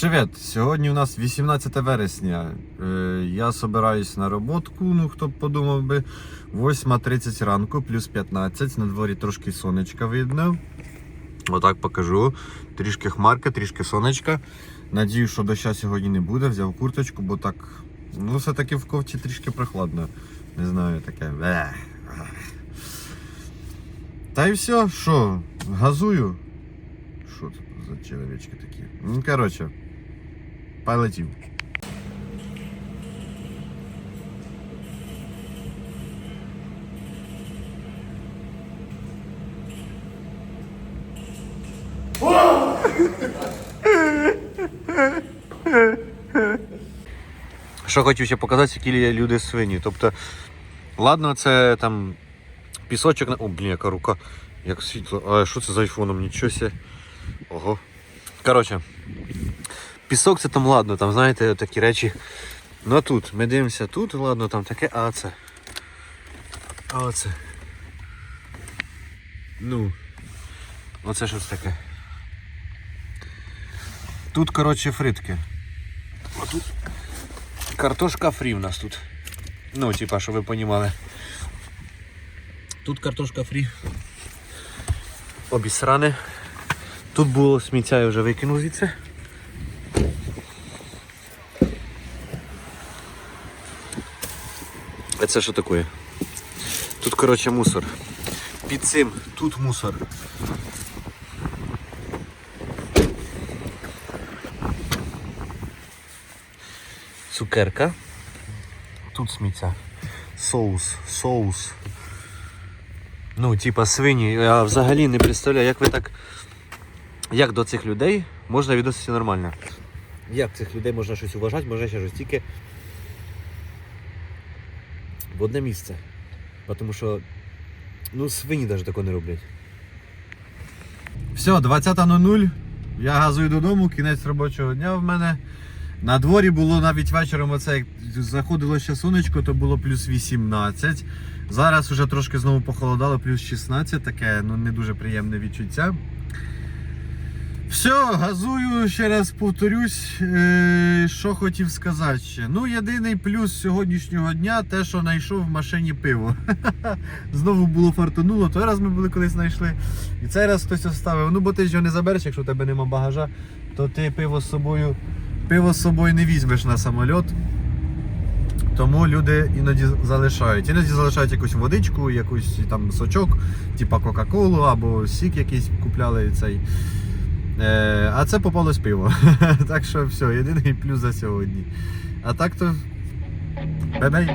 Привіт! Сьогодні у нас 18 вересня. Е, Я собираюсь на роботку, ну хто б подумав би. 8.30 ранку, плюс 15. На дворі трошки сонечка видно. Отак покажу. Трішки хмарка, трішки сонечка. Надію, що доща сьогодні не буде. Взяв курточку, бо так. Ну, все-таки в ковці трішки прохладно. Не знаю, таке. Та й все, що, газую. Що це за чоловічки такі? Ну, коротше, полетів. Що хотів ще показати, які люди свині. Тобто, ладно, це там пісочок на. О, блін, яка рука. Як світло. А що це за айфоном? Нічого себе. Ого. Коротше, пісок це там ладно, там, знаєте, такі речі. Ну а тут, ми дивимося тут, ладно, там таке, а це. А оце. Ну. Оце щось таке. Тут, коротше, фритки. А тут картошка фрі у нас тут. Ну, типа, щоб ви понімали. Тут картошка фрі. Обісране. Тут було сміття, я вже викинув звідси. А це що таке? Тут, коротше, мусор. Під цим тут мусор. Цукерка. Тут сміття. Соус, соус. Ну, типа свині. Я взагалі не представляю, як ви так. Як до цих людей можна відноситися нормально? Як цих людей можна щось вважати, можна ще щось тільки в одне місце. Тому що ну, свині навіть такого не роблять. Все, 20.00. Я газую додому, кінець робочого дня в мене. На дворі було навіть вечором, оце як заходило ще сонечко, то було плюс 18. Зараз вже трошки знову похолодало, плюс 16, таке ну, не дуже приємне відчуття. Все, газую, ще раз повторюсь, е, що хотів сказати ще. Ну, єдиний плюс сьогоднішнього дня те, що знайшов в машині пиво. Знову було фартануло, той раз ми були колись знайшли. І цей раз хтось оставив. Ну, бо ти ж його не забереш, якщо в тебе нема багажа, то ти пиво з собою, пиво з собою не візьмеш на самоліт. Тому люди іноді залишають. Іноді залишають якусь водичку, якусь там сочок, типа Кока-Колу або сік якийсь купляли цей. Е, а це попалось пиво. так що все, єдиний плюс за сьогодні. А так то. Бебей.